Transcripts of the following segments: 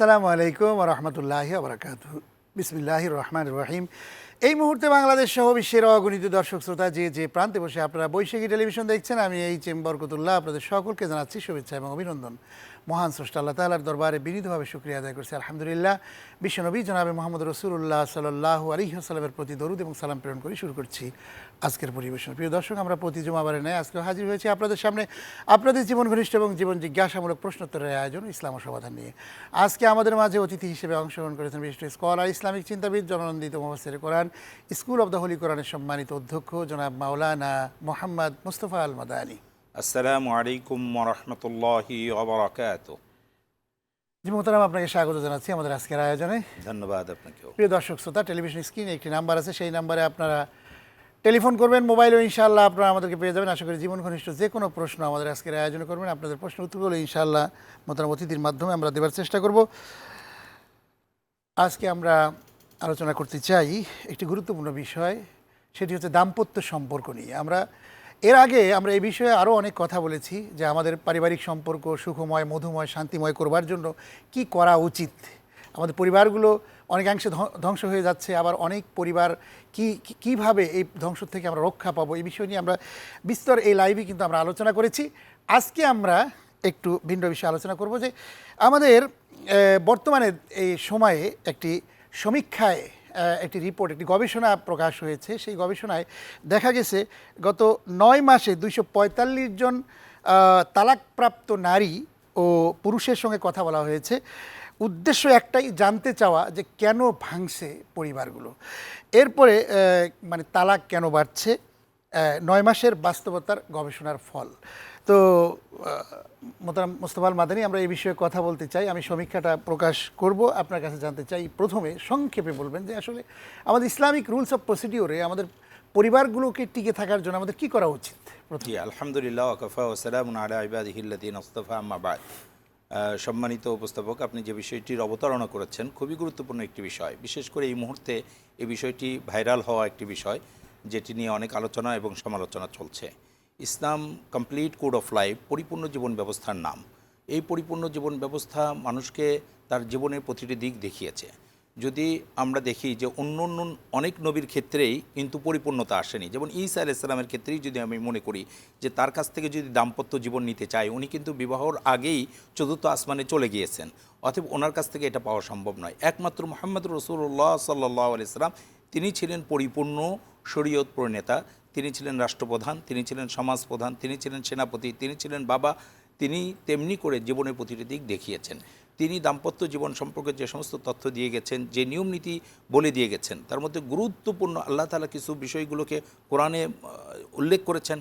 আসসালামু আলাইকুম রহমতুল্লাহ আবরাকাত বিসমিল্লাহ রহমান রহিম। এই মুহূর্তে বাংলাদেশ সহ বিশ্বের অগণিত দর্শক শ্রোতা যে যে প্রান্তে বসে আপনারা বৈশাখী টেলিভিশন দেখছেন, আমি এই চেম্বরকতুল্লাহ আপনাদের সকলকে জানাচ্ছি শুভেচ্ছা এবং অভিনন্দন। মহান স্রষ্টা আল্লাহ তালার দরবারে বিনীতভাবে শুক্রিয়া আদায় করছি। আলহামদুলিল্লাহ, বিশ্বনবী জনাবে মোহাম্মদ রসুল্লাহ সাল্লাহ আলী সাল্লামের প্রতি দরুদ এবং সালাম প্রেরণ করে শুরু করছি আজকের পরিবেশন। প্রিয় দর্শক, আমরা প্রতি জমাবারে নেয় আজকে হাজির হয়েছি আপনাদের সামনে আপনাদের জীবন ঘনিষ্ঠ এবং জীবন জিজ্ঞাসামূলক প্রশ্নোত্তরের আয়োজন ইসলাম সমাধান নিয়ে। আজকে আমাদের মাঝে অতিথি হিসেবে অংশগ্রহণ করেছেন বিশিষ্ট স্কলার ইসলামিক চিন্তাবিদ জননন্দিত Mohammad Quran, school of the holy কোরআনের সম্মানিত অধ্যক্ষ জনাব মাওলানা মোহাম্মদ মুস্তফা আল মাদানী আসসালামু আলাইকুম ওরহমতুল্লাহি ওবরাকাত জি মোহতারাম আপনাকে স্বাগত জানাচ্ছি আমাদের আজকের আয়োজনে। ধন্যবাদ আপনাকেও। প্রিয় দর্শক শ্রোতা টেলিভিশন স্ক্রিনে একটি নাম্বার আছে সেই নাম্বারে আপনারা টেলিফোন করবেন মোবাইলেও ইনশাআল্লাহ আপনারা আমাদেরকে পেয়ে যাবেন। আশা করি জীবন ঘনিষ্ঠ যে কোনো প্রশ্ন আমাদের আজকের আয়োজন করবেন। আপনাদের প্রশ্ন উত্তরগুলো ইনশাআল্লাহ মোতারাম অতিথির মাধ্যমে আমরা দেওয়ার চেষ্টা করব। আজকে আমরা আলোচনা করতে চাই একটি গুরুত্বপূর্ণ বিষয় সেটি হচ্ছে দাম্পত্য সম্পর্ক নিয়ে। আমরা এর আগে আমরা এই বিষয়ে আরও অনেক কথা বলেছি যে আমাদের পারিবারিক সম্পর্ক সুখময়, মধুময়, শান্তিময় করবার জন্য কি করা উচিত? আমাদের পরিবারগুলো অনেকাংশে ধ্বং- ধ্বংস হয়ে যাচ্ছে, আবার অনেক পরিবার কি কীভাবে এই ধ্বংস থেকে আমরা রক্ষা পাবো? এই বিষয় নিয়ে আমরা বিস্তর এই লাইভে কিন্তু আমরা আলোচনা করেছি। আজকে আমরা একটু ভিন্ন বিষয়ে আলোচনা করব যে আমাদের বর্তমানে এই সময়ে একটি সমীক্ষায় একটি রিপোর্ট একটি গবেষণা প্রকাশ হয়েছে। সেই গবেষণায় দেখা গেছে, গত নয় মাসে দুইশো পঁয়তাল্লিশ জন তালাকপ্রাপ্ত নারী ও পুরুষের সঙ্গে কথা বলা হয়েছে। উদ্দেশ্য একটাই, জানতে চাওয়া যে কেন ভাঙছে পরিবারগুলো। এরপরে মানে তালাক কেন বাড়ছে? নয় মাসের বাস্তবতার গবেষণার ফল। তো মোতারাম মোস্তফাল মাদানী, আমরা এই বিষয়ে কথা বলতে চাই। আমি সমীক্ষাটা প্রকাশ করব। আপনার কাছে জানতে চাই, প্রথমে সংক্ষেপে বলবেন যে আসলে আমাদের ইসলামিক রুলস অফ প্রসিডিওরে আমাদের পরিবারগুলোকে টিকে থাকার জন্য আমাদের কি করা উচিত? আলহামদুলিল্লাহ সম্মানিত উপস্থাপক, আপনি যে বিষয়টির অবতারণা করেছেন, খুবই গুরুত্বপূর্ণ একটি বিষয়। বিশেষ করে এই মুহূর্তে এই বিষয়টি ভাইরাল হওয়া একটি বিষয়, যেটি নিয়ে অনেক আলোচনা এবং সমালোচনা চলছে। Islam complete code of life পরিপূর্ণ জীবন ব্যবস্থার নাম। এই পরিপূর্ণ জীবন ব্যবস্থা মানুষকে তার জীবনের প্রতিটি দিক দেখিয়েছে। যদি আমরা দেখি যে অন্য অন্য অনেক নবীর ক্ষেত্রেই কিন্তু পরিপূর্ণতা আসেনি। যেমন ঈসা আলাইসাল্লামের ক্ষেত্রেই যদি আমি মনে করি যে তার কাছ থেকে যদি দাম্পত্য জীবন নিতে চাই উনি কিন্তু বিবাহর আগেই চতুর্থ আসমানে চলে গিয়েছেন। অতএব ওনার কাছ থেকে এটা পাওয়া সম্ভব নয়। একমাত্র মোহাম্মদ রসুল্লাহ সাল্লাহ আলাইসাল্লাম তিনি ছিলেন পরিপূর্ণ শরীয়ত প্রণেতা তিনি ছিলেন রাষ্ট্রপ্রধান, তিনি ছিলেন সমাজপ্রধান, তিনি ছিলেন সেনাপতি, তিনি ছিলেন বাবা, তিনি তেমনি করে জীবনের প্রতিটি দিক দেখিয়েছেন। তিনি দাম্পত্য জীবন সম্পর্কে যে সমস্ত তথ্য দিয়ে গেছেন, যে নিয়ম নীতি বলে দিয়ে গেছেন, তার মধ্যে গুরুত্বপূর্ণ আল্লাহ তালা কিছু বিষয়গুলোকে কোরআনে উল্লেখ করেছেন।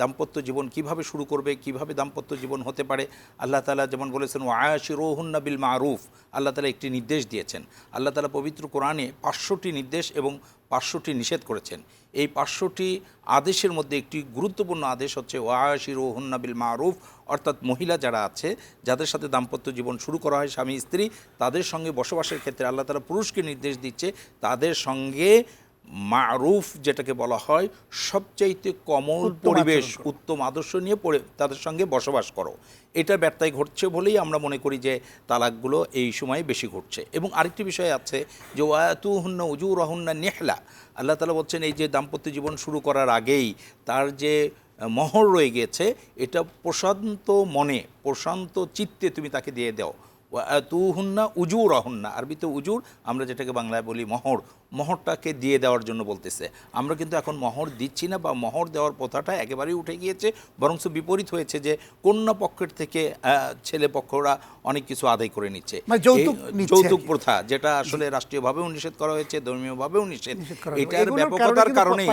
দাম্পত্য জীবন কীভাবে শুরু করবে, কীভাবে দাম্পত্য জীবন হতে পারে? আল্লাহ তালা যেমন বলেছেন ও আয়াশি রোহন্না বিল মারুফ। আল্লাহ তালা একটি নির্দেশ দিয়েছেন। আল্লাহ তালা পবিত্র কোরআনে পাঁচশোটি নির্দেশ এবং পাঁচশোটি নিষেধ করেছেন। এই পাঁচশোটি আদেশের মধ্যে একটি গুরুত্বপূর্ণ আদেশ হচ্ছে ও আয়াশি রোহন্না বিল মারুফ। অর্থাৎ মহিলা যারা আছে, যাদের সাথে দাম্পত্য জীবন শুরু করা হয়, স্বামী, স্ত্রী, তাদের সঙ্গে বসবাসের ক্ষেত্রে আল্লাহ তালা পুরুষকে নির্দেশ দিচ্ছে, তাদের সঙ্গে মারুফ যেটাকে বলা হয় সবচাইতে কমল পরিবেশ উত্তম আদর্শ নিয়ে পড়ে তাদের সঙ্গে বসবাস করো। এটা ব্যর্থায় ঘটছে বলেই আমরা মনে করি যে তালাকগুলো এই সময়ে বেশি ঘটছে। এবং আরেকটি বিষয় আছে যে ওয়াতু হুন্না উজু রহুন্না নেহলা। আল্লাহ তালা বলছেন এই যে দাম্পত্য জীবন শুরু করার আগেই তার যে মহর রয়ে গেছে এটা প্রশান্ত মনে প্রশান্ত চিত্তে তুমি তাকে দিয়ে দাও। তু হুন্না উজুর অহন্না আরবিতে উজুর আমরা যেটাকে বাংলায় বলি মহর। মহরটাকে দিয়ে দেওয়ার জন্য বলতেছে। আমরা কিন্তু এখন মহর দিচ্ছি না বা মহর দেওয়ার প্রথাটা একেবারেই উঠে গিয়েছে বরং বিপরীত হয়েছে যে কন্যা পক্ষের থেকে ছেলে পক্ষরা অনেক কিছু আদায় করে নিচ্ছে। মানে যৌতুক। প্রথা যেটা আসলে রাষ্ট্রীয়ভাবেও নিষেধ করা হয়েছে ধর্মীয়ভাবেও নিষেধ। এটার ব্যাপকতার কারণে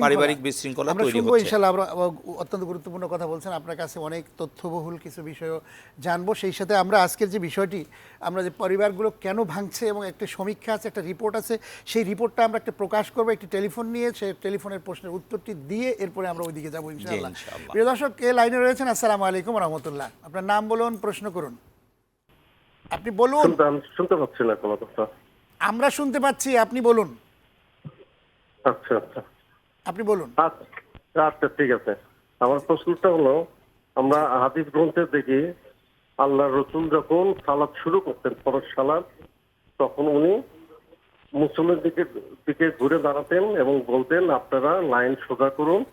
পারিবারিক বিশৃঙ্খলা- তৈরি হচ্ছে। আমরা অত্যন্ত গুরুত্বপূর্ণ কথা বলছেন। আপনার কাছে অনেক তথ্যবহুল কিছু বিষয়ও জানব। সেই সাথে আমরা আজকের যে বিষয়টি আমরা যে পরিবারগুলো কেন ভাঙছে এবং একটা সমীক্ষা আছে একটা রিপোর্ট আছে সেই রিপোর্টটা আমরা একটা প্রকাশ করব একটি টেলিফোন নিয়ে সেই টেলিফোনের প্রশ্নের উত্তরটি দিয়ে এরপরে আমরা ওইদিকে যাব ইনশাআল্লাহ। প্রিয় দর্শক এ লাইনে রয়েছেন আসসালামু আলাইকুম রহমতুল্লাহ আপনার নাম বলুন প্রশ্ন করুন। আপনি বলুন। শুনতে পাচ্ছি না কোনো কথা। আমরা শুনতে পাচ্ছি আপনি বলুন। আচ্ছা আচ্ছা। আপনি বলুন। আচ্ছা আচ্ছা ঠিক আছে। আমার প্রশ্নটা হলো আমরা হাদিস গ্রন্থে দেখি আল্লাহ রসুল যখন সালাদ শুরু করতেন ফরজ সালাদ তখন উনি মুসলিমের দিকে দিকে ঘুরে দাঁড়াতেন এবং বলতেন আপনারা লাইন সোজা করুন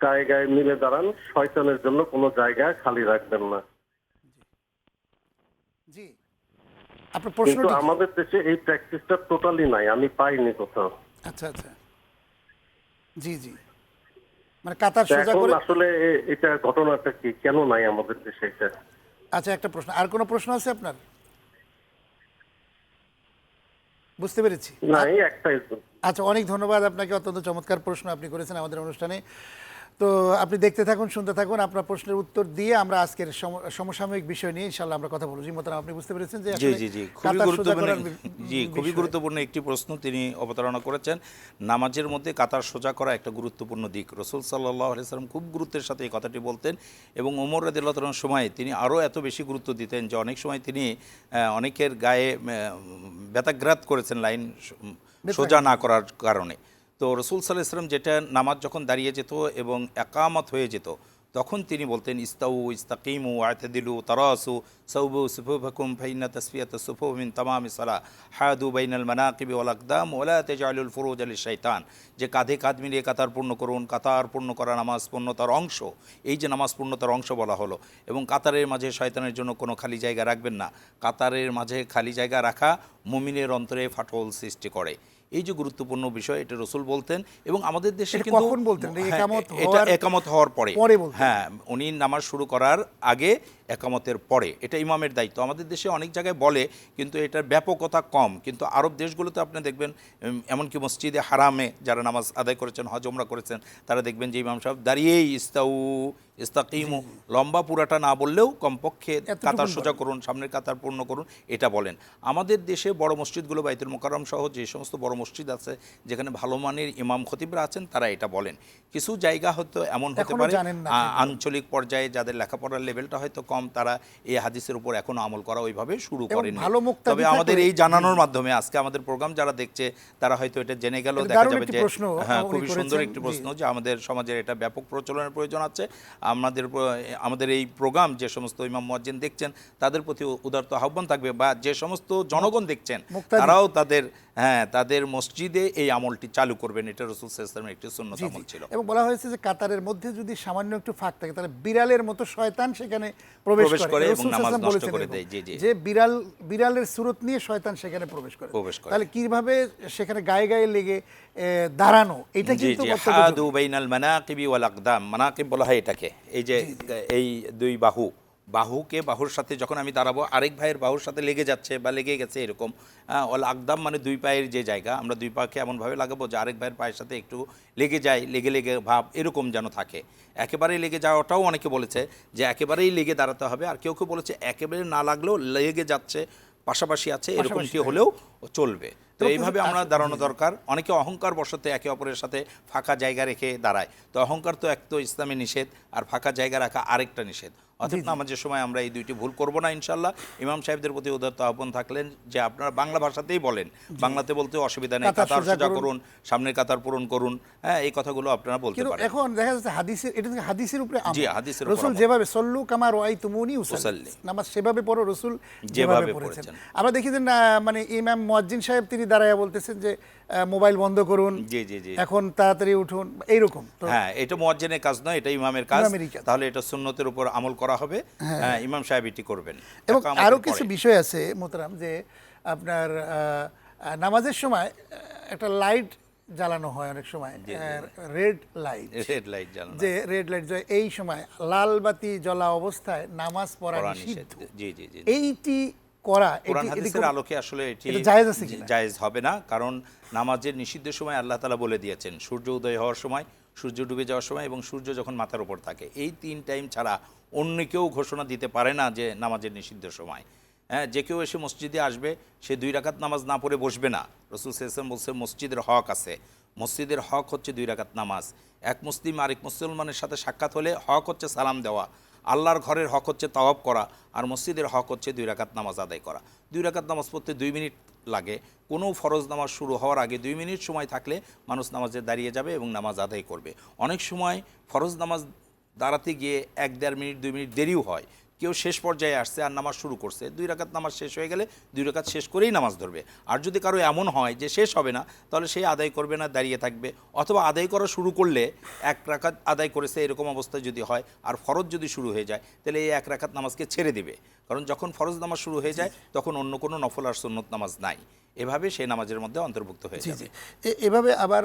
গায়ে গায়ে মিলে দাঁড়ান শয়তানের জন্য কোনো জায়গা খালি রাখবেন না। জি। আপনার আমাদের দেশে এই প্র্যাকটিসটা টোটালি নাই আমি পাইনি কোথাও। আচ্ছা আচ্ছা। জি জি। মানে কাতার সোজা করে আসলে এটা ঘটনাটা কি? কেন নাই আমাদের দেশে এটা? আচ্ছা একটা প্রশ্ন। আর কোনো প্রশ্ন আছে আপনার? বুঝতে পেরেছি। আচ্ছা অনেক ধন্যবাদ আপনাকে অত্যন্ত চমৎকার প্রশ্ন আপনি করেছেন আমাদের অনুষ্ঠানে তো আপনি দেখতে থাকুন শুনতে থাকুন আপনার প্রশ্নের উত্তর দিয়ে আমরা আজকের সমসাময়িক বিষয় নিয়ে ইনশাল্লাহ আমরা কথা বলব। জি মোতারাম আপনি বুঝতে পেরেছেন যে জি জি জি। খুবই গুরুত্বপূর্ণ জি খুবই গুরুত্বপূর্ণ একটি প্রশ্ন তিনি অবতারণা করেছেন। নামাজের মধ্যে কাতার সোজা করা একটা গুরুত্বপূর্ণ দিক। রসুল সাল্লাহ আলাইসাল্লাম খুব গুরুত্বের সাথে এই কথাটি বলতেন এবং ওমর রাদিল্লাহর সময় তিনি আরও এত বেশি গুরুত্ব দিতেন যে অনেক সময় তিনি অনেকের গায়ে ব্যথাঘাত করেছেন লাইন সোজা না করার কারণে। তো রসুল সাল্লাহ ইসলাম যেটা নামাজ যখন দাঁড়িয়ে যেত এবং একামত হয়ে যেত, তখন তিনি বলতেন, ইস্তাউ, ইস্তাকিমু আয়তাদিলু তারাসু সৌবু সুফুফাকুম ফাইনা তসফিয়াত সুফু মিন তামাম সালা হায়াদু বাইনাল মানাকিবি ওয়াল আকদাম ওলা তেজালুল ফুরুজ আলী শৈতান যে কাঁধে কাঁধ মিলিয়ে কাতার পূর্ণ করুন, কাতার পূর্ণ করা নামাজ পূর্ণতার অংশ, এই যে নামাজ পূর্ণতার অংশ বলা হলো, এবং কাতারের মাঝে শয়তানের জন্য কোনো খালি জায়গা রাখবেন না। কাতারের মাঝে খালি জায়গা রাখা মুমিনের অন্তরে ফাটল সৃষ্টি করে। এই যে গুরুত্বপূর্ণ বিষয় এটা রসুল বলতেন এবং আমাদের দেশে কিন্তু বলতেন? এটা হ্যাঁ, একামত এটা হওয়ার- একামত হওয়ার পরে হ্যাঁ উনি নামাজ শুরু করার আগে একামতের পরে। এটা ইমামের দায়িত্ব। আমাদের দেশে অনেক জায়গায় বলে কিন্তু এটার ব্যাপকতা কম। কিন্তু আরব দেশগুলোতে আপনি দেখবেন এমনকি মসজিদে হারামে যারা নামাজ আদায় করেছেন হজ ওমরা করেছেন তারা দেখবেন যে ইমাম সাহেব দাঁড়িয়েই ইস্তাউ ইস্তাকিমু লম্বা পুরাটা না বললেও কমপক্ষে কাতার সোজা করুন সামনের কাতার পূর্ণ করুন এটা বলেন। আমাদের দেশে বড় মসজিদগুলো বাইতুল মোকাররম সহ যে সমস্ত বড় মসজিদ আছে যেখানে ভালো মানের ইমাম খতিবরা আছেন তারা এটা বলেন। কিছু জায়গা হয়তো এমন হতে পারে আঞ্চলিক পর্যায়ে যাদের লেখাপড়ার লেভেলটা হয়তো কম তারা এই হাদিসের উপর এখনও আমল করা ওইভাবে শুরু করেন। তবে আমাদের এই জানানোর মাধ্যমে আজকে আমাদের প্রোগ্রাম যারা দেখছে তারা হয়তো এটা জেনে গেল দেখা যাবে যে হ্যাঁ খুবই সুন্দর একটি প্রশ্ন যে আমাদের সমাজের এটা ব্যাপক প্রচলনের প্রয়োজন আছে। আমাদের আমাদের এই প্রোগ্রাম যে সমস্ত ইমাম মুয়াজ্জিন দেখছেন তাদের প্রতি উদারত আহ্বান থাকবে বা যে সমস্ত জনগণ দেখছেন তারাও তাদের হ্যাঁ তাদের মসজিদে এই আমলটি চালু করবেন এটা রসুল সাল্লামের একটি সুন্নত। আমল ছিল। এবং বলা হয়েছে যে কাতারের মধ্যে যদি সামান্য একটু ফাঁক থাকে তাহলে বিড়ালের মতো শয়তান সেখানে প্রবেশ করে। এবং নামাজ নষ্ট করে দেয়, জি, জি। যে বিড়াল বিড়ালের সুরত নিয়ে শয়তান সেখানে প্রবেশ করে। প্রবেশ করে। তাহলে কীভাবে সেখানে গায়ে গায়ে লেগে দাঁড়ানো? এটা কিন্তু হাদু বাইনাল মানাকিবি ওয়াল আকদাম। মানাকিব বলা হয় এটাকে। এই যে এই দুই বাহু বাহুকে বাহুর সাথে যখন আমি দাঁড়াবো আরেক ভাইয়ের বাহুর সাথে লেগে যাচ্ছে বা লেগে গেছে এরকম ওয়াল আকদাম মানে দুই পায়ের যে জায়গা আমরা দুই পাকে এমনভাবে লাগাবো যে আরেক ভাইয়ের পায়ের সাথে একটু লেগে যায় লেগে লেগে ভাব এরকম যেন থাকে। একেবারেই লেগে যাওয়াটাও অনেকে বলেছে যে একেবারেই লেগে দাঁড়াতে হবে আর কেউ কেউ বলেছে একেবারে না লাগলেও লেগে যাচ্ছে পাশাপাশি আছে এরকমটি পাশাপাশি, হলেও চলবে। তো তো এইভাবে আমরা দাঁড়ানো দরকার। অনেকে অহংকার বশতে একে অপরের সাথে ফাঁকা জায়গা রেখে দাঁড়ায়। তো অহংকার তো এক তো ইসলামী নিষেধ আর ফাঁকা জায়গা রাখা আরেকটা নিষেধ। অর্থাৎ নামাজের সময় আমরা এই দুইটি ভুল করব না ইনশাল্লাহ ইমাম সাহেবদের প্রতি উদারত আহ্বান থাকলেন যে আপনারা বাংলা ভাষাতেই বলেন বাংলাতে বলতে অসুবিধা নেই কাতার সোজা করুন। সামনের কাতার পূরণ করুন হ্যাঁ এই কথাগুলো আপনারা বলতে পারেন এখন দেখা যাচ্ছে হাদিসের এটা থেকে হাদিসের উপরে। জি, হাদিসের উপর রসুল যেভাবে সল্লু কামার ওয়াই তুমুনি উসাল্লি। নামাজ সেভাবে পড়ো রসুল যেভাবে পড়েছেন। আমরা দেখি যে মানে ইমাম মুয়াজ্জিন সাহেব তিনি দাঁড়ায় বলতেছেন যে মোবাইল বন্ধ করুন। জি জি জি। এখন তাড়াতাড়ি উঠুন এইরকম। হ্যাঁ এটা মোয়াজ্জেনের কাজ নয় এটা ইমামের কাজ। তাহলে এটা সুন্নতের উপর আমল করা হবে। হ্যাঁ। ইমাম সাহেব এটি করবেন। এবং আরও কিছু বিষয় আছে মোতারাম যে আপনার নামাজের সময় একটা লাইট জ্বালানো হয় অনেক সময় রেড লাইট রেড লাইট জ্বালানো যে রেড লাইট এই সময় লাল বাতি জ্বলা অবস্থায় নামাজ পড়া নিষিদ্ধ। জি জি জি এইটি করা কোরআন হাদিসের আলোকে আসলে এটি জায়েজ আছে? জায়েজ হবে না কারণ নামাজের নিষিদ্ধ সময় আল্লাহ তালা বলে দিয়েছেন, সূর্য উদয় হওয়ার সময়, সূর্য ডুবে যাওয়ার সময় এবং সূর্য যখন মাথার উপর থাকে। এই তিন টাইম ছাড়া অন্য কেউ ঘোষণা দিতে পারে না যে নামাজের নিষিদ্ধ সময়। হ্যাঁ যে কেউ এসে মসজিদে আসবে, সে দুই রাকাত নামাজ না পড়ে বসবে না। রসুল সেসম বলছে, মসজিদের হক আছে। মসজিদের হক হচ্ছে দুই রাকাত নামাজ। এক মুসলিম আরেক মুসলমানের সাথে সাক্ষাৎ হলে হক হচ্ছে সালাম দেওয়া। আল্লাহর ঘরের হক হচ্ছে তাওয়াব করা। আর মসজিদের হক হচ্ছে দুই রাকাত নামাজ আদায় করা। দুই রাকাত নামাজ পড়তে দুই মিনিট লাগে। কোনো ফরজ নামাজ শুরু হওয়ার আগে দুই মিনিট সময় থাকলে মানুষ নামাজে দাঁড়িয়ে যাবে এবং নামাজ আদায় করবে। অনেক সময় ফরজ নামাজ দাঁড়াতে গিয়ে এক দেড় মিনিট, দুই মিনিট দেরিও হয়। কেউ শেষ পর্যায়ে আসছে আর নামাজ শুরু করছে দুই রাকাত নামাজ শেষ হয়ে গেলে দুই রাকাত শেষ করেই নামাজ ধরবে। আর যদি কারও এমন হয় যে শেষ হবে না তাহলে সে আদায় করবে না দাঁড়িয়ে থাকবে। অথবা আদায় করা শুরু করলে এক রাকাত আদায় করেছে এরকম অবস্থা যদি হয় আর ফরজ যদি শুরু হয়ে যায় তাহলে এই এক রাকাত নামাজকে ছেড়ে দেবে। কারণ যখন ফরজ নামাজ শুরু হয়ে যায় তখন অন্য কোনো নফল আর সুন্নত নামাজ নাই। এভাবে সেই নামাজের মধ্যে অন্তর্ভুক্ত হয়ে জি যাবে। এভাবে আবার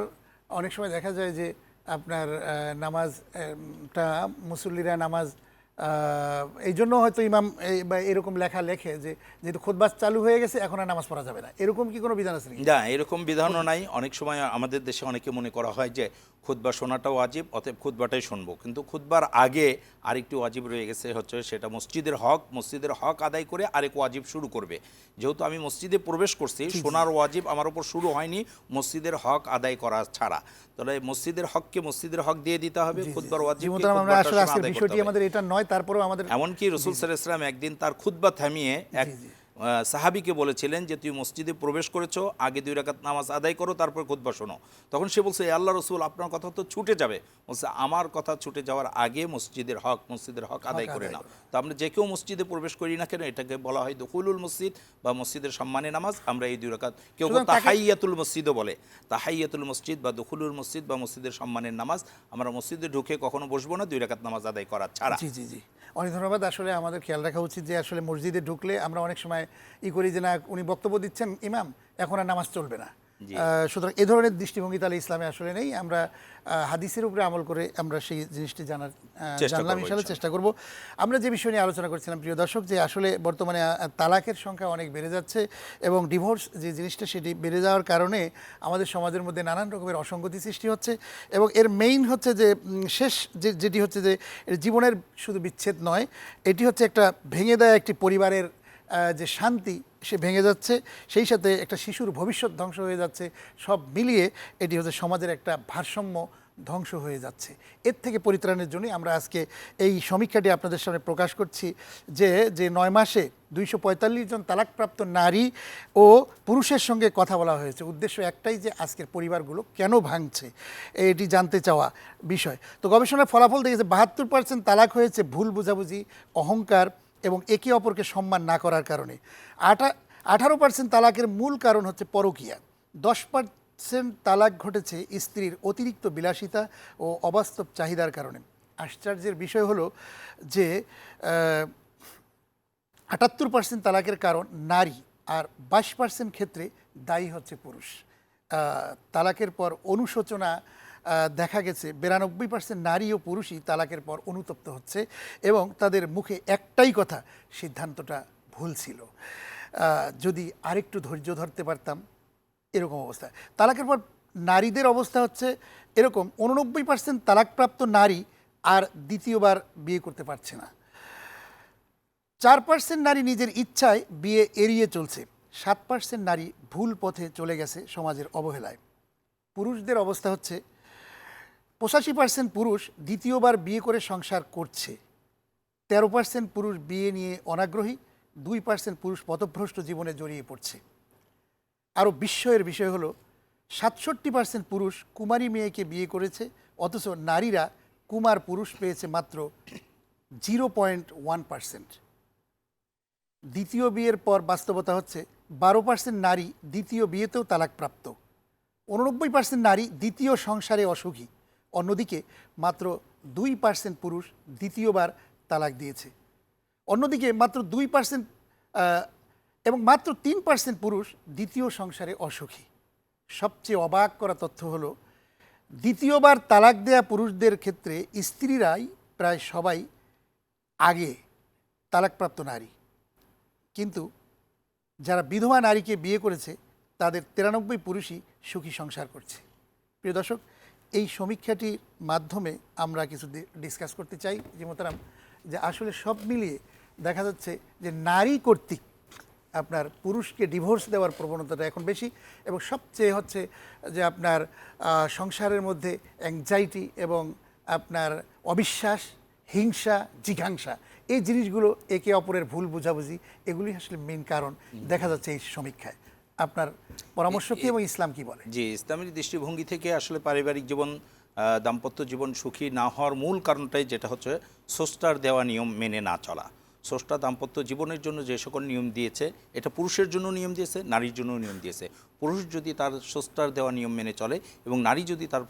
অনেক সময় দেখা যায় যে আপনার আহ, নামাজ এম, টা মুসল্লিরা নামাজ এই জন্য হয়তো ইমাম বা এরকম লেখা লেখে যে যেহেতু খোদবাস চালু হয়ে গেছে এখন আর নামাজ পড়া যাবে না। এরকম কি কোনো বিধান আছে না এরকম বিধানও নাই। অনেক সময় আমাদের দেশে অনেকে মনে করা হয় যে খুতবা শোনাটাও আজীব অতএব খুতবাটাই শুনব। কিন্তু খুতবার আগে আরেকটি ওয়াজিব রয়ে গেছে হচ্ছে সেটা মসজিদের হক মসজিদের হক আদায় করে আরেক ওয়াজিব শুরু করবে। যেহেতু আমি মসজিদে প্রবেশ করছি শোনার ওয়াজিব আমার উপর শুরু হয়নি মসজিদের হক আদায় করা ছাড়া। তাহলে মসজিদের হককে মসজিদের হক দিয়ে দিতে হবে খুতবার জি ওয়াজিব আমরা আসলে আজকের বিষয়টি আমাদের এটা নয় তারপরেও আমাদের এমনকি রসুল সাল ইসলাম একদিন তার খুতবা থামিয়ে এক সাহাবীকে বলেছিলেন যে তুই মসজিদে প্রবেশ করেছ আগে দুই রাকাত নামাজ আদায় করো তারপর খুতবা শোনো। তখন সে বলছে "এ আল্লাহ রসুল আপনার কথা তো ছুটে যাবে। বলছে আমার কথা ছুটে যাওয়ার আগে মসজিদের হক মসজিদের হক আদায় করে নাও। তো আমরা যে কেউ মসজিদে প্রবেশ করি না কেন এটাকে বলা হয় দখুলুল মসজিদ বা মসজিদের সম্মানে নামাজ। আমরা এই দুই রাকাত কেউ কেউ তাহাইয়াতুল মসজিদও বলে। তাহাইয়াতুল মসজিদ বা দখুলুল মসজিদ বা মসজিদের সম্মানের নামাজ আমরা মসজিদে ঢুকে কখনো বসবো না দুই রাকাত নামাজ আদায় করা ছাড়া। জি জি জি। অনেক ধন্যবাদ। আসলে আমাদের খেয়াল রাখা উচিত যে আসলে মসজিদে ঢুকলে আমরা অনেক সময় ই করি যে না উনি বক্তব্য দিচ্ছেন ইমাম এখন আর নামাজ চলবে না। সুতরাং এ ধরনের দৃষ্টিভঙ্গি তাহলে ইসলামে আসলে নেই। আমরা হাদিসের উপরে আমল করে আমরা সেই জিনিসটি জানার জানলাম ইনশাল্লাহ চেষ্টা করব। আমরা যে বিষয় নিয়ে আলোচনা করছিলাম প্রিয় দর্শক যে আসলে বর্তমানে তালাকের সংখ্যা অনেক বেড়ে যাচ্ছে এবং ডিভোর্স যে জিনিসটা সেটি বেড়ে যাওয়ার কারণে আমাদের সমাজের মধ্যে নানান রকমের অসঙ্গতি সৃষ্টি হচ্ছে এবং এর মেইন হচ্ছে যে শেষ যে যেটি হচ্ছে যে জীবনের শুধু বিচ্ছেদ নয় এটি হচ্ছে একটা ভেঙে দেয় একটি পরিবারের যে শান্তি সে ভেঙে যাচ্ছে, সেই সাথে একটা শিশুর ভবিষ্যৎ ধ্বংস হয়ে যাচ্ছে, সব মিলিয়ে এটি হচ্ছে সমাজের একটা ভারসাম্য ধ্বংস হয়ে যাচ্ছে। এর থেকে পরিত্রাণের জন্যই আমরা আজকে এই সমীক্ষাটি আপনাদের সামনে প্রকাশ করছি যে যে নয় মাসে দুইশো পঁয়তাল্লিশ জন তালাকপ্রাপ্ত নারী ও পুরুষের সঙ্গে কথা বলা হয়েছে। উদ্দেশ্য একটাই যে আজকের পরিবারগুলো কেন ভাঙছে, এটি জানতে চাওয়া বিষয়। তো গবেষণার ফলাফল দেখেছে, বাহাত্তর পার্সেন্ট তালাক হয়েছে, ভুল বুঝাবুঝি, অহংকার এবং একে অপরকে সম্মান না করার কারণে। আঠারো পার্সেন্ট তালাকের মূল কারণ হচ্ছে পরকীয়া। দশ পার্সেন্ট তালাক ঘটেছে স্ত্রীর অতিরিক্ত বিলাসিতা ও অবাস্তব চাহিদার কারণে। আশ্চর্যের বিষয় হলো যে আটাত্তর পার্সেন্ট তালাকের কারণ নারী আর বাইশ পার্সেন্ট ক্ষেত্রে দায়ী হচ্ছে পুরুষ। তালাকের পর অনুশোচনা দেখা গেছে বিরানব্বই পার্সেন্ট নারী ও পুরুষই তালাকের পর অনুতপ্ত হচ্ছে এবং তাদের মুখে একটাই কথা, সিদ্ধান্তটা ভুল ছিল। যদি আরেকটু ধৈর্য ধরতে পারতাম, এরকম অবস্থা। তালাকের পর নারীদের অবস্থা হচ্ছে এরকম, উননব্বই পার্সেন্ট তালাকপ্রাপ্ত নারী আর দ্বিতীয়বার বিয়ে করতে পারছে না। চার পার্সেন্ট নারী নিজের ইচ্ছায় বিয়ে এড়িয়ে চলছে। সাত পার্সেন্ট নারী ভুল পথে চলে গেছে সমাজের অবহেলায়। পুরুষদের অবস্থা হচ্ছে পঁচাশি পার্সেন্ট পুরুষ দ্বিতীয়বার বিয়ে করে সংসার করছে। তেরো পার্সেন্ট পুরুষ বিয়ে নিয়ে অনাগ্রহী, দুই পার্সেন্ট পুরুষ পথভ্রষ্ট জীবনে জড়িয়ে পড়ছে। আরও বিস্ময়ের বিষয় হলো, সাতষট্টি পার্সেন্ট পুরুষ কুমারী মেয়েকে বিয়ে করেছে, অথচ নারীরা কুমার পুরুষ পেয়েছে মাত্র জিরো পয়েন্ট ওয়ান পার্সেন্ট দ্বিতীয় বিয়ের পর বাস্তবতা হচ্ছে, বারো পার্সেন্ট নারী দ্বিতীয় বিয়েতেও তালাকপ্রাপ্ত। উননব্বই পার্সেন্ট নারী দ্বিতীয় সংসারে অসুখী। অন্যদিকে মাত্র দুই পার্সেন্ট পুরুষ দ্বিতীয়বার তালাক দিয়েছে। অন্যদিকে মাত্র দুই পার্সেন্ট এবং মাত্র তিন পার্সেন্ট পুরুষ দ্বিতীয় সংসারে অসুখী। সবচেয়ে অবাক করা তথ্য হলো, দ্বিতীয়বার তালাক দেয়া পুরুষদের ক্ষেত্রে স্ত্রীরাই প্রায় সবাই আগে তালাকপ্রাপ্ত নারী। কিন্তু যারা বিধবা নারীকে বিয়ে করেছে, তাদের তিরানব্বই পুরুষই সুখী সংসার করছে। প্রিয় দর্শক এই সমীক্ষাটির মাধ্যমে আমরা কিছু ডিসকাস করতে চাই যে মোতারাম যে আসলে সব মিলিয়ে দেখা যাচ্ছে যে নারী কর্তৃক আপনার পুরুষকে ডিভোর্স দেওয়ার প্রবণতাটা এখন বেশি এবং সবচেয়ে হচ্ছে যে আপনার সংসারের মধ্যে অ্যাংজাইটি এবং আপনার অবিশ্বাস হিংসা জিঘাংসা এই জিনিসগুলো একে অপরের ভুল বোঝাবুঝি এগুলি আসলে মেন কারণ দেখা যাচ্ছে এই সমীক্ষায়। আপনার পরামর্শ কি এবং ইসলাম কি বলে? জি ইসলামের দৃষ্টিভঙ্গি থেকে আসলে পারিবারিক জীবন দাম্পত্য জীবন সুখী না হওয়ার মূল কারণটাই যেটা হচ্ছে সোস্টার দেওয়া নিয়ম মেনে না চলা। স্রষ্টা দাম্পত্য জীবনের জন্য যে সকল নিয়ম দিয়েছে এটা পুরুষের জন্য নিয়ম দিয়েছে নারীর জন্য নিয়ম দিয়েছে। পুরুষ যদি তার স্রষ্টার দেওয়া নিয়ম মেনে চলে এবং নারী যদি তার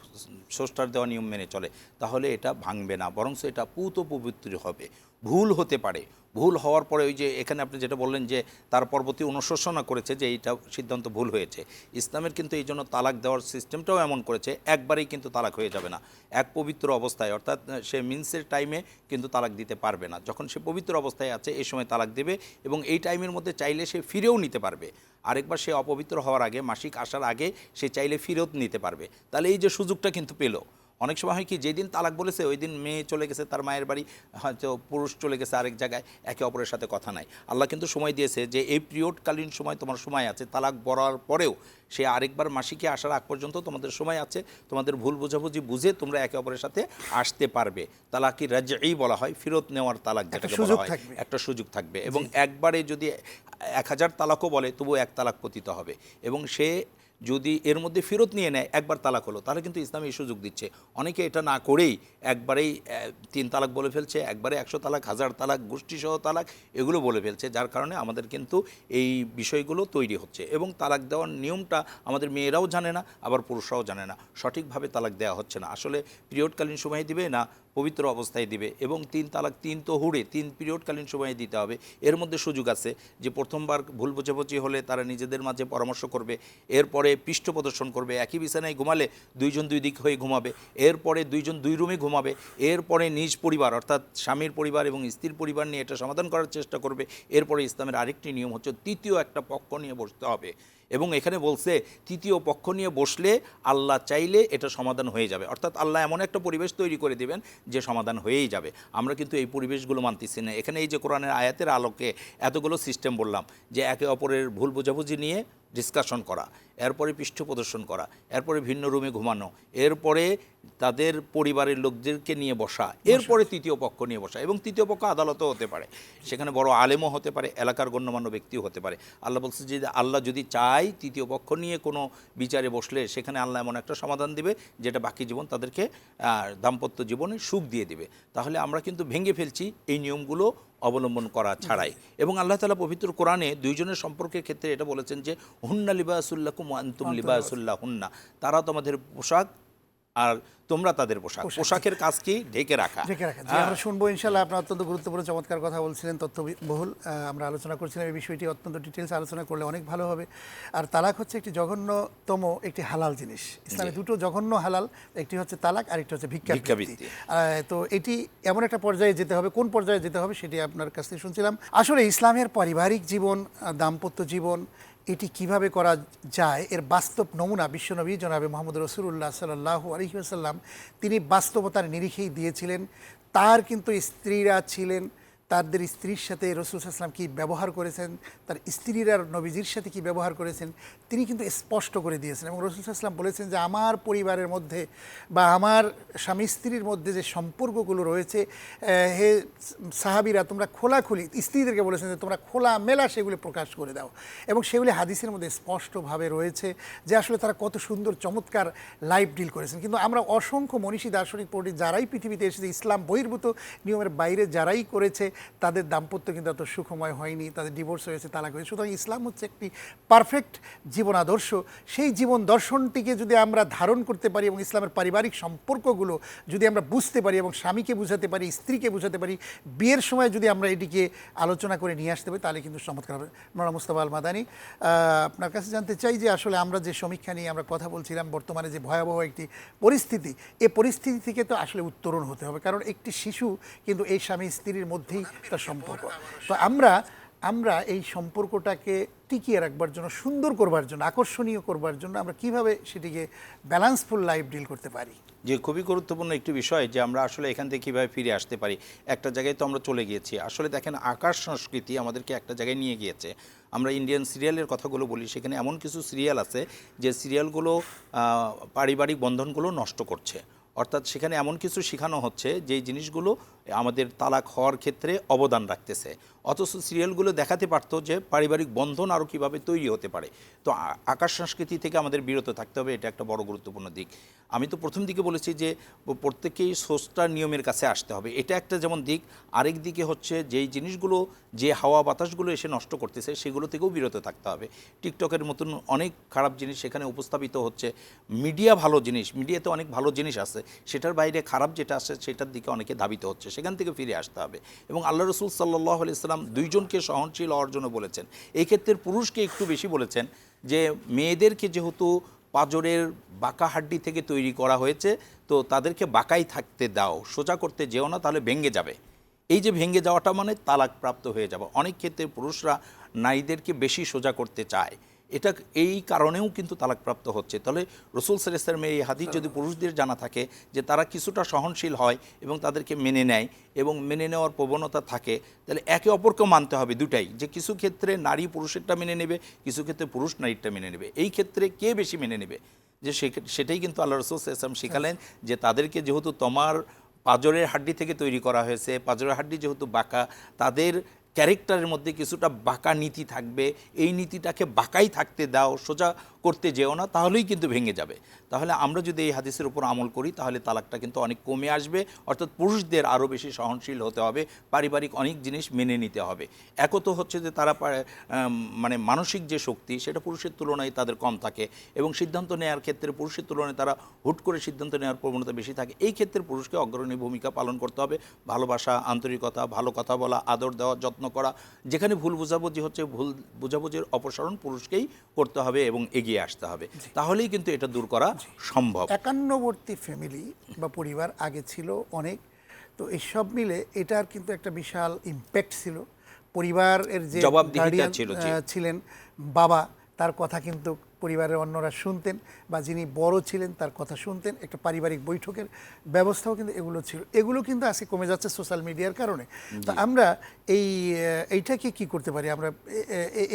স্রষ্টার দেওয়া নিয়ম মেনে চলে তাহলে এটা ভাঙবে না বরং এটা পুত পবিত্র হবে। ভুল হতে পারে ভুল হওয়ার পরে ওই যে এখানে আপনি যেটা বললেন যে তার পরবর্তী অনুশোচনা করেছে যে এইটা সিদ্ধান্ত ভুল হয়েছে। ইসলামের কিন্তু এই জন্য তালাক দেওয়ার সিস্টেমটাও এমন করেছে, একবারেই কিন্তু তালাক হয়ে যাবে না। এক পবিত্র অবস্থায়, অর্থাৎ সে মিন্সের টাইমে কিন্তু তালাক দিতে পারবে না। যখন সে পবিত্র অবস্থায় আছে, এই সময় তালাক দেবে এবং এই টাইমের মধ্যে চাইলে সে ফিরেও নিতে পারবে। আরেকবার সে অপবিত্র হওয়ার আগে, মাসিক আসার আগে সে চাইলে ফিরত নিতে পারবে। তাহলে এই যে সুযোগটা কিন্তু পেল। অনেক সময় হয় কি যেদিন তালাক বলেছে ওই দিন মেয়ে চলে গেছে তার মায়ের বাড়ি হয়তো পুরুষ চলে গেছে আরেক জায়গায় একে অপরের সাথে কথা নাই। আল্লাহ কিন্তু সময় দিয়েছে যে এই পিরিয়ডকালীন সময় তোমার সময় আছে। তালাক বলার পরেও সে আরেকবার মাসিকে আসার আগ পর্যন্ত তোমাদের সময় আছে। তোমাদের ভুল বোঝাবুঝি বুঝে তোমরা একে অপরের সাথে আসতে পারবে। তালাকি রাজ্যেই বলা হয় ফেরত নেওয়ার তালাক যেটাকে বলা হয়। একটা সুযোগ থাকবে। এবং একবারে যদি এক হাজার তালাকও বলে তবুও এক তালাক পতিত হবে। এবং সে যদি এর মধ্যে ফেরত নিয়ে নেয়, একবার তালাক হলো, তাহলে কিন্তু ইসলাম এই সুযোগ দিচ্ছে। অনেকে এটা না করেই একবারেই তিন তালাক বলে ফেলছে, একবারে একশো তালাক, হাজার তালাক, গোষ্ঠীসহ তালাক, এগুলো বলে ফেলছে, যার কারণে আমাদের কিন্তু এই বিষয়গুলো তৈরি হচ্ছে। এবং তালাক দেওয়ার নিয়মটা আমাদের মেয়েরাও জানে না, আবার পুরুষরাও জানে না। সঠিকভাবে তালাক দেওয়া হচ্ছে না। আসলে পিরিয়ডকালীন সময়ে দিবে না, পবিত্র অবস্থায় দিবে। এবং তিন তালাক, তিন তো হুড়ে তিন পিরিয়ডকালীন সময়ে দিতে হবে। এর মধ্যে সুযোগ আছে যে প্রথমবার ভুল বোঝাবুঝি হলে তারা নিজেদের মাঝে পরামর্শ করবে। এরপরে পৃষ্ঠ প্রদর্শন করবে। একই বিছানায় ঘুমালে দুইজন দুই দিক হয়ে ঘুমাবে। এরপরে দুইজন দুই রুমে ঘুমাবে। এরপরে নিজ পরিবার, অর্থাৎ স্বামীর পরিবার এবং স্ত্রীর পরিবার নিয়ে এটা সমাধান করার চেষ্টা করবে। এরপরে ইসলামের আরেকটি নিয়ম হচ্ছে তৃতীয় একটা পক্ষ নিয়ে বসতে হবে। এবং এখানে বলছে, তৃতীয় পক্ষ নিয়ে বসলে আল্লাহ চাইলে এটা সমাধান হয়ে যাবে। অর্থাৎ আল্লাহ এমন একটা পরিবেশ তৈরি করে দিবেন যে সমাধান হয়েই যাবে। আমরা কিন্তু এই পরিবেশগুলো মানতেছি না। এখানে এই যে কোরআনের আয়াতের আলোকে এতগুলো সিস্টেম বললাম যে একে অপরের ভুল বোঝাবুঝি নিয়ে ডিসকাশন করা এরপরে পৃষ্ঠ প্রদর্শন করা এরপরে ভিন্ন রুমে ঘুমানো এরপরে তাদের পরিবারের লোকদেরকে নিয়ে বসা এরপরে তৃতীয় পক্ষ নিয়ে বসা এবং তৃতীয় পক্ষ আদালতও হতে পারে। সেখানে বড় আলেমও হতে পারে এলাকার গণ্যমান্য ব্যক্তিও হতে পারে। আল্লাহ বলছে যে আল্লাহ যদি চায় তৃতীয় পক্ষ নিয়ে কোনো বিচারে বসলে সেখানে আল্লাহ এমন একটা সমাধান দিবে যেটা বাকি জীবন তাদেরকে দাম্পত্য জীবনে সুখ দিয়ে দিবে। তাহলে আমরা কিন্তু ভেঙে ফেলছি এই নিয়মগুলো অবলম্বন করা ছাড়াই। এবং আল্লাহ তালা পবিত্র কোরআনে দুইজনের সম্পর্কের ক্ষেত্রে এটা বলেছেন যে হুন্না লিবাসুল্লাহ আন্তুম লিবাসুল্লাহ হুন্না তারা তোমাদের পোশাক আর তোমরা তাদের পোশাক। পোশাকের কাজ কি? ঢেকে রাখা। ঢেকে রাখা। যে হ্যাঁ। আমরা শুনব ইনশাল্লাহ আপনার অত্যন্ত গুরুত্বপূর্ণ চমৎকার কথা বলছিলেন তথ্য বহুল আমরা আলোচনা করছিলাম। এই বিষয়টি অত্যন্ত ডিটেলস আলোচনা করলে অনেক ভালো হবে। আর তালাক হচ্ছে একটি জঘন্যতম একটি হালাল জিনিস। ইসলামে দুটো জঘন্য হালাল একটি হচ্ছে তালাক আর একটি হচ্ছে ভিক্ষা ভিক্ষাবৃত্তি। তো এটি এমন একটা পর্যায়ে যেতে হবে। কোন পর্যায়ে যেতে হবে সেটি আপনার কাছ থেকে শুনছিলাম। আসলে ইসলামের পারিবারিক জীবন দাম্পত্য জীবন এটি কীভাবে করা যায়? এর বাস্তব নমুনা বিশ্বনবী জনাবে মোহাম্মদ রসুল্লাহ সাল্লাহ আলহিহাসাল্লাম তিনি বাস্তবতার নিরিখেই দিয়েছিলেন। তার কিন্তু স্ত্রীরা ছিলেন তাদের স্ত্রীর সাথে রসুল আসলাম কী ব্যবহার করেছেন? তার স্ত্রীরা নবীজির সাথে কী ব্যবহার করেছেন? তিনি কিন্তু স্পষ্ট করে দিয়েছেন এবং রসুল আসলাম বলেছেন যে, আমার পরিবারের মধ্যে বা আমার স্বামী স্ত্রীর মধ্যে যে সম্পর্কগুলো রয়েছে হে সাহাবিরা, তোমরা খোলাখুলি, স্ত্রীদেরকে বলেছেন যে, তোমরা খোলা মেলা সেগুলি প্রকাশ করে দাও। এবং সেগুলি হাদিসের মধ্যে স্পষ্টভাবে রয়েছে যে, আসলে তারা কত সুন্দর, চমৎকার লাইফ ডিল করেছেন। কিন্তু আমরা অসংখ্য মনীষী, দার্শনিক, পণ্ডিত যারাই পৃথিবীতে এসেছে, ইসলাম বহির্ভূত নিয়মের বাইরে যারাই করেছে তাদের দাম্পত্য কিন্তু এত সুখময় হয়নি, তাদের ডিভোর্স হয়েছে, তালাক হয়েছে। সুতরাং ইসলাম হচ্ছে একটি পারফেক্ট জীবন আদর্শ। সেই জীবন দর্শনটিকে যদি আমরা ধারণ করতে পারি এবং ইসলামের পারিবারিক সম্পর্কগুলো যদি আমরা বুঝতে পারি এবং স্বামীকে বুঝাতে পারি, স্ত্রীকে বুঝাতে পারি, বিয়ের সময় যদি আমরা এটিকে আলোচনা করে নিয়ে আসতে পারি, তাহলে কিন্তু চমৎকার হবে। মোনা মুস্তফা আল মাদানি আপনার কাছে জানতে চাই যে আসলে আমরা যে সমীক্ষা নিয়ে আমরা কথা বলছিলাম, বর্তমানে যে ভয়াবহ একটি পরিস্থিতি এই পরিস্থিতি থেকে তো আসলে উত্তরণ হতে হবে। কারণ একটি শিশু কিন্তু এই স্বামী স্ত্রীর মধ্যেই তার সম্পর্ক। তো আমরা আমরা এই সম্পর্কটাকে টিকিয়ে রাখবার জন্য, সুন্দর করবার জন্য, আকর্ষণীয় করবার জন্য আমরা কীভাবে সেটিকে ব্যালান্সফুল লাইফ ডিল করতে পারি? যে খুবই গুরুত্বপূর্ণ একটি বিষয় যে আমরা আসলে এখান থেকে কীভাবে ফিরে আসতে পারি। একটা জায়গায় তো আমরা চলে গিয়েছি। আসলে দেখেন, আকাশ সংস্কৃতি আমাদেরকে একটা জায়গায় নিয়ে গিয়েছে। আমরা ইন্ডিয়ান সিরিয়ালের কথাগুলো বলি, সেখানে এমন কিছু সিরিয়াল আছে যে সিরিয়ালগুলো পারিবারিক বন্ধনগুলো নষ্ট করছে। অর্থাৎ সেখানে এমন কিছু শেখানো হচ্ছে যেই জিনিসগুলো আমাদের তালাক হওয়ার ক্ষেত্রে অবদান রাখতেছে। অথচ সিরিয়ালগুলো দেখাতে পারতো যে পারিবারিক বন্ধন আরও কীভাবে তৈরি হতে পারে। তো আকাশ সংস্কৃতি থেকে আমাদের বিরত থাকতে হবে, এটা একটা বড় গুরুত্বপূর্ণ দিক। আমি তো প্রথম দিকে বলেছি যে প্রত্যেকেই সোস্টার নিয়মের কাছে আসতে হবে। এটা একটা যেমন দিক, আরেক দিকে হচ্ছে যেই জিনিসগুলো, যে হাওয়া বাতাসগুলো এসে নষ্ট করতেছে, সেগুলো থেকেও বিরত থাকতে হবে। টিকটকের মতন অনেক খারাপ জিনিস সেখানে উপস্থাপিত হচ্ছে। মিডিয়া ভালো জিনিস, মিডিয়াতে অনেক ভালো জিনিস আছে, সেটার বাইরে খারাপ যেটা আছে, সেটার দিকে অনেকে ধাবিত হচ্ছে। সেখান থেকে ফিরে আসতে হবে। এবং আল্লাহ রসুল সাল্লাহ ইসলাম দুইজনকে সহনশীল হওয়ার জন্য বলেছেন। এই ক্ষেত্রে পুরুষকে একটু বেশি বলেছেন যে, মেয়েদেরকে যেহেতু পাজরের বাঁকা হাড্ডি থেকে তৈরি করা হয়েছে, তো তাদেরকে বাঁকাই থাকতে দাও, সোজা করতে যেও না, তাহলে ভেঙে যাবে। এই যে ভেঙে যাওয়াটা মানে তালাক প্রাপ্ত হয়ে যাবে। অনেক ক্ষেত্রে পুরুষরা নারীদেরকে বেশি সোজা করতে চায়। এটা এই কারণেও কিন্তু তালাকপ্রাপ্ত হচ্ছে। তাহলে রসুল সাল্লামের এই হাদিস যদি পুরুষদের জানা থাকে যে তারা কিছুটা সহনশীল হয় এবং তাদেরকে মেনে নেয় এবং মেনে নেওয়ার প্রবণতা থাকে তাহলে একে অপরকে মানতে হবে দুটাই। যে কিছু ক্ষেত্রে নারী পুরুষেরটা মেনে নেবে কিছু ক্ষেত্রে পুরুষ নারীরটা মেনে নেবে। এই ক্ষেত্রে কে বেশি মেনে নেবে? যে সেটাই কিন্তু আল্লাহ রসুল ইসলাম শিখালেন যে তাদেরকে যেহেতু তোমার পাজরের হাড্ডি থেকে তৈরি করা হয়েছে পাজরের হাড্ডি যেহেতু বাঁকা তাদের ক্যারেক্টারের মধ্যে কিছুটা বাঁকা নীতি থাকবে, এই নীতিটাকে বাঁকাই থাকতে দাও, সোজা করতে যেও না, তাহলেই কিন্তু ভেঙে যাবে। তাহলে আমরা যদি এই হাদিসের উপর আমল করি, তাহলে তালাকটা কিন্তু অনেক কমে আসবে, অর্থাৎ পুরুষদের আরও বেশি সহনশীল হতে হবে, পারিবারিক অনেক জিনিস মেনে নিতে হবে। একত হচ্ছে যে তারা মানে মানসিক যে শক্তি, সেটা পুরুষের তুলনায় তাদের কম থাকে এবং সিদ্ধান্ত নেওয়ার ক্ষেত্রে পুরুষের তুলনায় তারা হুট করে সিদ্ধান্ত নেওয়ার প্রবণতা বেশি থাকে। এই ক্ষেত্রে পুরুষকে অগ্রণী ভূমিকা পালন করতে হবে। ভালোবাসা, আন্তরিকতা, ভালো কথা বলা, আদর দেওয়া, যত্ন করা যেখানে ভুল বোঝাবুঝি হচ্ছে ভুল বোঝাবুঝির অপসারণ পুরুষকেই করতে হবে এবং এগিয়ে আসতে হবে। তাহলেই কিন্তু এটা দূর করা সম্ভব। একান্নবর্তী ফ্যামিলি বা পরিবার আগে ছিল অনেক। তো এসব মিলে এটার কিন্তু একটা বিশাল ইম্প্যাক্ট ছিল। পরিবারের যে জবাবদিহিতা guardian, ছিল, ছিলেন বাবা তার কথা কিন্তু পরিবারের অন্যরা শুনতেন বা যিনি বড় ছিলেন তার কথা শুনতেন। একটা পারিবারিক বৈঠকের ব্যবস্থাও কিন্তু এগুলো ছিল। এগুলো কিন্তু আজকে কমে যাচ্ছে সোশ্যাল মিডিয়ার কারণে। তো আমরা এই এইটাকে কি করতে পারি? আমরা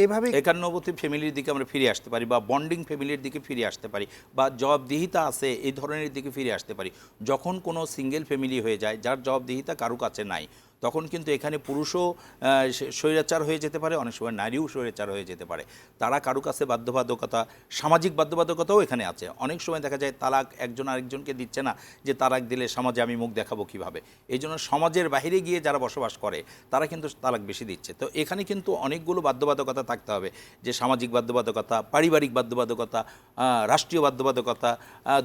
এভাবে একান্নবর্তী ফ্যামিলির দিকে আমরা ফিরে আসতে পারি বা বন্ডিং ফ্যামিলির দিকে ফিরে আসতে পারি বা জবাবদিহিতা আছে এই ধরনের দিকে ফিরে আসতে পারি। যখন কোনো সিঙ্গেল ফ্যামিলি হয়ে যায় যার জবাবদিহিতা কারও কাছে নাই তখন কিন্তু এখানে পুরুষও স্বৈরাচার হয়ে যেতে পারে অনেক সময় নারীও স্বৈরাচার হয়ে যেতে পারে। তারা কারও কাছে বাধ্যবাধকতা সামাজিক বাধ্যবাধকতাও এখানে আছে। অনেক সময় দেখা যায় তালাক একজন আরেকজনকে দিচ্ছে না যে তালাক দিলে সমাজে আমি মুখ দেখাবো কীভাবে? এই জন্য সমাজের বাইরে গিয়ে যারা বসবাস করে তারা কিন্তু তালাক বেশি দিচ্ছে। তো এখানে কিন্তু অনেকগুলো বাধ্যবাধকতা থাকতে হবে। যে সামাজিক বাধ্যবাধকতা পারিবারিক বাধ্যবাধকতা রাষ্ট্রীয় বাধ্যবাধকতা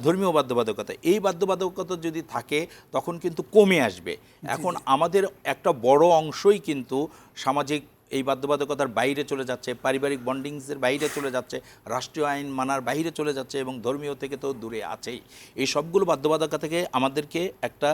ধর্মীয় বাধ্যবাধকতা এই বাধ্যবাধকতা যদি থাকে তখন কিন্তু কমে আসবে। এখন আমাদের একটা বড় অংশই কিন্তু সামাজিক এই বাধ্যবাধকতার বাইরে চলে যাচ্ছে, পারিবারিক বন্ডিংসের বাইরে চলে যাচ্ছে, রাষ্ট্রীয় আইন মানার বাইরে চলে যাচ্ছে এবং ধর্মীয় থেকে তো দূরে আছেই। এই সবগুলো বাধ্যবাধকতা থেকে আমাদেরকে একটা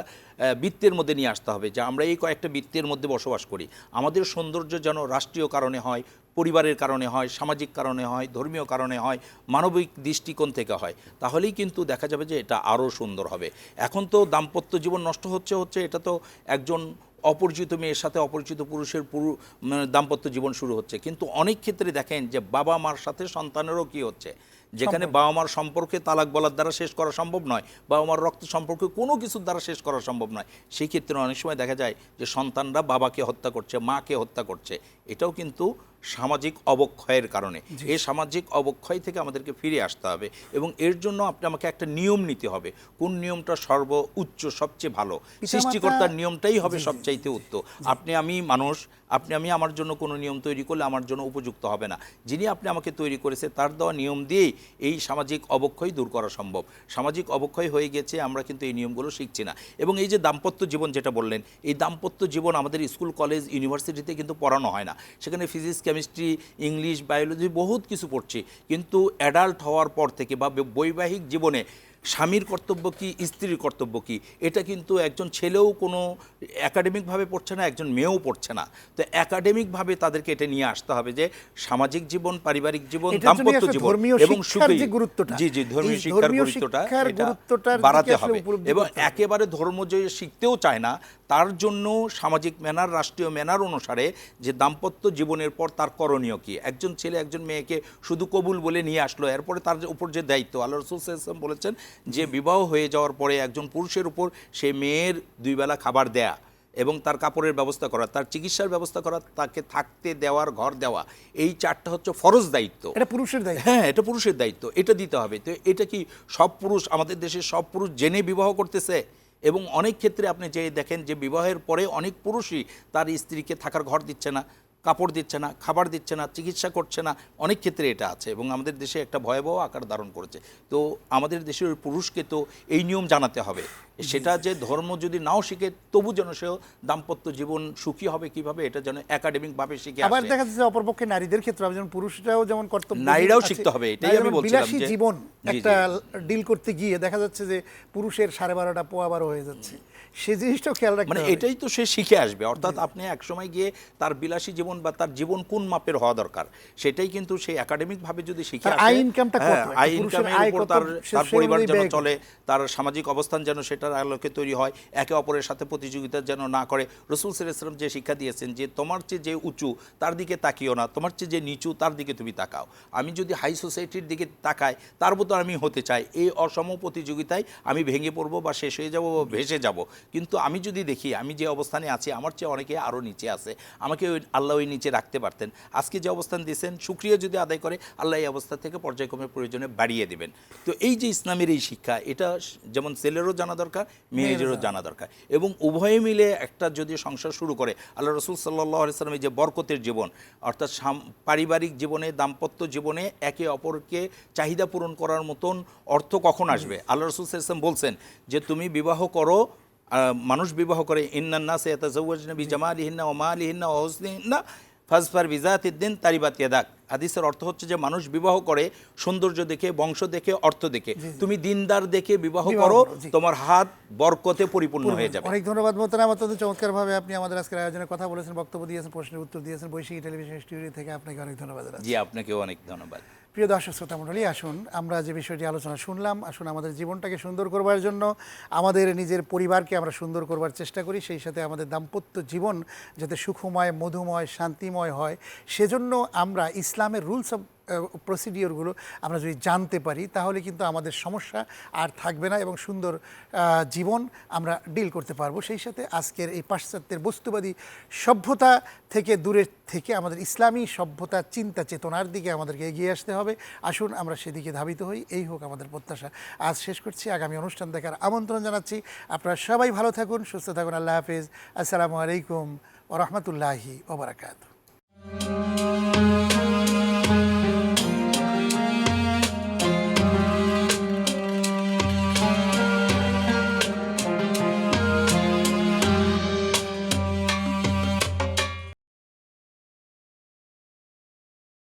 বৃত্তের মধ্যে নিয়ে আসতে হবে যে আমরা এই কয়েকটা বৃত্তের মধ্যে বসবাস করি। আমাদের সৌন্দর্য যেন রাষ্ট্রীয় কারণে হয়, পরিবারের কারণে হয়, সামাজিক কারণে হয়, ধর্মীয় কারণে হয়, মানবিক দৃষ্টিকোণ থেকে হয়, তাহলেই কিন্তু দেখা যাবে যে এটা আরও সুন্দর হবে। এখন তো দাম্পত্য জীবন নষ্ট হচ্ছে হচ্ছে এটা তো একজন অপরিচিত মেয়ের সাথে অপরিচিত পুরুষের পুরু মানে দাম্পত্য জীবন শুরু হচ্ছে। কিন্তু অনেক ক্ষেত্রে দেখেন যে বাবা মার সাথে সন্তানেরও কি হচ্ছে? যেখানে বাবা মার সম্পর্কে তালাক বলার দ্বারা শেষ করা সম্ভব নয় বাবা মার রক্ত সম্পর্কে কোনো কিছুর দ্বারা শেষ করা সম্ভব নয়। সেই ক্ষেত্রে অনেক সময় দেখা যায় যে সন্তানরা বাবাকে হত্যা করছে মাকে হত্যা করছে। এটাও কিন্তু সামাজিক অবক্ষয়ের কারণে। এই সামাজিক অবক্ষয় থেকে আমাদেরকে ফিরে আসতে হবে এবং এর জন্য আপনি আমাকে একটা নিয়ম নিতে হবে। কোন নিয়মটা সর্ব উচ্চ সবচেয়ে ভালো? সৃষ্টিকর্তার নিয়মটাই হবে সবচাইতে উত্তম। আপনি আমি মানুষ আপনি আমি আমার জন্য কোনো নিয়ম তৈরি করলে আমার জন্য উপযুক্ত হবে না। যিনি আপনি আমাকে তৈরি করেছে তার দেওয়া নিয়ম দিয়েই এই সামাজিক অবক্ষয় দূর করা সম্ভব। সামাজিক অবক্ষয় হয়ে গেছে আমরা কিন্তু এই নিয়মগুলো শিখছি না। এবং এই যে দাম্পত্য জীবন যেটা বললেন এই দাম্পত্য জীবন আমাদের স্কুল কলেজ ইউনিভার্সিটিতে কিন্তু পড়ানো হয় না। সেখানে ফিজিক্স কেমিস্ট্রি ইংলিশ বায়োলজি বহুত কিছু পড়ছি। কিন্তু অ্যাডাল্ট হওয়ার পর থেকে বা বৈবাহিক জীবনে স্বামীর কর্তব্য কি স্ত্রীর কর্তব্য কি এটা কিন্তু একজন ছেলেও কোনো একাডেমিকভাবে পড়ছে না একজন মেয়েও পড়ছে না। তো একাডেমিকভাবে তাদেরকে এটা নিয়ে আসতে হবে যে সামাজিক জীবন পারিবারিক জীবন দাম্পত্য জীবন এবং গুরুত্বটা, জি জি ধর্মীয় শিক্ষার গুরুত্বটা বাড়াতে হবে। এবং একেবারে ধর্ম যে শিখতেও চায় না তার জন্য সামাজিক ম্যানার রাষ্ট্রীয় ম্যানার অনুসারে যে দাম্পত্য জীবনের পর তার করণীয় কি? একজন ছেলে একজন মেয়েকে শুধু কবুল বলে নিয়ে আসলো এরপরে তার উপর যে দায়িত্ব আল্লাহ রসুল সাল্লাল্লাহু বলেছেন যে বিবাহ হয়ে যাওয়ার পরে একজন পুরুষের উপর সে মেয়ের দুই বেলা খাবার দেয়া এবং তার কাপড়ের ব্যবস্থা করা তার চিকিৎসার ব্যবস্থা করা তাকে থাকতে দেওয়ার ঘর দেওয়া এই চারটা হচ্ছে ফরজ দায়িত্ব। এটা পুরুষের দায়িত্ব। হ্যাঁ এটা পুরুষের দায়িত্ব এটা দিতে হবে। তো এটা কি সব পুরুষ আমাদের দেশের সব পুরুষ জেনে বিবাহ করতেছে? এবং অনেক ক্ষেত্রে আপনি যে দেখেন যে বিবাহের পরে অনেক পুরুষই তার স্ত্রীকে থাকার ঘর দিচ্ছে না। কাপড় দিচ্ছে না খাবার দিচ্ছে না চিকিৎসা করছে না অনেক ক্ষেত্রে এটা আছে এবং আমাদের দেশে একটা ভয়াবহ আকার ধারণ করেছে। তো আমাদের দেশের পুরুষকে তো এই নিয়ম জানাতে হবে। সেটা যে ধর্ম যদি নাও শিখে তবু যেন সেও দাম্পত্য জীবন সুখী হবে কীভাবে এটা যেন একাডেমিকভাবে শিখে আবার দেখা যাচ্ছে অপরপক্ষে নারীদের ক্ষেত্রে যেমন পুরুষরাও যেমন কর্তব্য নারীরাও শিখতে হবে, এটাই আমি বলছিলাম যে- জীবন একটা ডিল করতে গিয়ে দেখা যাচ্ছে যে পুরুষের সাড়ে বারোটা পোয়া বারো হয়ে যাচ্ছে। সেই জিনিসটাও খেয়াল রাখতে মানে এটাই তো সে শিখে আসবে। অর্থাৎ আপনি এক সময় গিয়ে তার বিলাসী জীবন বা তার জীবন কোন মাপের হওয়া দরকার সেটাই কিন্তু সেই একাডেমিক ভাবে যদি শিখে আয় ইনকামটা কত? হ্যাঁ, আয় ইনকামের উপর তার তার পরিবার যেন চলে তার সামাজিক অবস্থান যেন সেটার আলোকে তৈরি হয় একে অপরের সাথে প্রতিযোগিতা যেন না করে। রসুল সাল্লাম যে শিক্ষা দিয়েছেন যে তোমার চেয়ে যে উঁচু তার দিকে তাকিও না। তোমার চেয়ে যে নিচু তার দিকে তুমি তাকাও। আমি যদি হাই সোসাইটির দিকে তাকাই তার মতো আমি হতে চাই। এই অসম প্রতিযোগিতায় আমি ভেঙে পড়ব বা শেষ হয়ে যাব বা ভেসে যাব। কিন্তু আমি যদি দেখি আমি যে অবস্থানে আছি আমার চেয়ে অনেকে আরও নিচে আছে। আমাকে ওই আল্লাহ ওই নিচে রাখতে পারতেন। আজকে যে অবস্থান দিয়েছেন সুক্রিয়া যদি আদায় করে আল্লাহ এই অবস্থা থেকে পর্যায়ক্রমে প্রয়োজনে বাড়িয়ে দেবেন। তো এই যে ইসলামের এই শিক্ষা এটা যেমন ছেলেরও জানা দরকার মেয়েদেরও জানা দরকার। এবং উভয়ে মিলে একটা যদি সংসার শুরু করে আল্লাহ রসুল সাল্লাহ সাল্লামের যে বরকতের জীবন অর্থাৎ সাম- পারিবারিক জীবনে দাম্পত্য জীবনে একে অপরকে চাহিদা পূরণ করার মতন অর্থ কখন আসবে? আল্লাহ রসুল সাল্লাম বলছেন যে তুমি বিবাহ করো মানুষ বিবাহ করে ইন্নান্না সে বি জামালিহিন্না ও মালিহিন্না ও হোসনিহিন্না ফাজফার বিজাতিদ্দিন তারিবাত ইয়াদাক। হাদিসের অর্থ হচ্ছে যে মানুষ বিবাহ করে সৌন্দর্য দেখে বংশ দেখে অর্থ দেখে। তুমি দিনদার দেখে বিবাহ করো তোমার হাত বরকতে পরিপূর্ণ হয়ে যাবে। অনেক ধন্যবাদ মোহতারাম। অত্যন্ত চমৎকারভাবে আপনি আমাদের আজকের আয়োজনে কথা বলেছেন বক্তব্য দিয়েছেন প্রশ্নের উত্তর দিয়েছেন বৈশাখী টেলিভিশন স্টুডিও থেকে আপনাকে অনেক ধন্যবাদ। জি আপনাকেও অনেক ধন্যবাদ। প্রিয় দর্শক, শ্রোতা মণ্ডলী, আসুন আমরা যে বিষয়টি আলোচনা শুনলাম, আসুন আমাদের জীবনটাকে সুন্দর করবার জন্য, আমাদের নিজের পরিবারকে আমরা সুন্দর করবার চেষ্টা করি, সেই সাথে আমাদের দাম্পত্য জীবন যাতে সুখময়, মধুময়, শান্তিময় হয়। সেজন্য আমরা ইসলামের রুলস অফ প্রসিডিওরগুলো আমরা যদি জানতে পারি, তাহলে কিন্তু আমাদের সমস্যা আর থাকবে না এবং সুন্দর জীবন আমরা ডিল করতে পারব। সেই সাথে আজকের এই পাশ্চাত্যের বস্তুবাদী সভ্যতা থেকে দূরের থেকে আমাদের ইসলামী সভ্যতা চিন্তা চেতনার দিকে আমাদেরকে এগিয়ে আসতে হবে। আসুন আমরা সেদিকে ধাবিত হই। এই হোক আমাদের প্রত্যাশা। আজ শেষ করছি। আগামী অনুষ্ঠান দেখার আমন্ত্রণ জানাচ্ছি। আপনারা সবাই ভালো থাকুন, সুস্থ থাকুন। আল্লাহ হাফিজ। আসসালামু আলাইকুম ও রহমতুল্লাহি ওবরাকাতু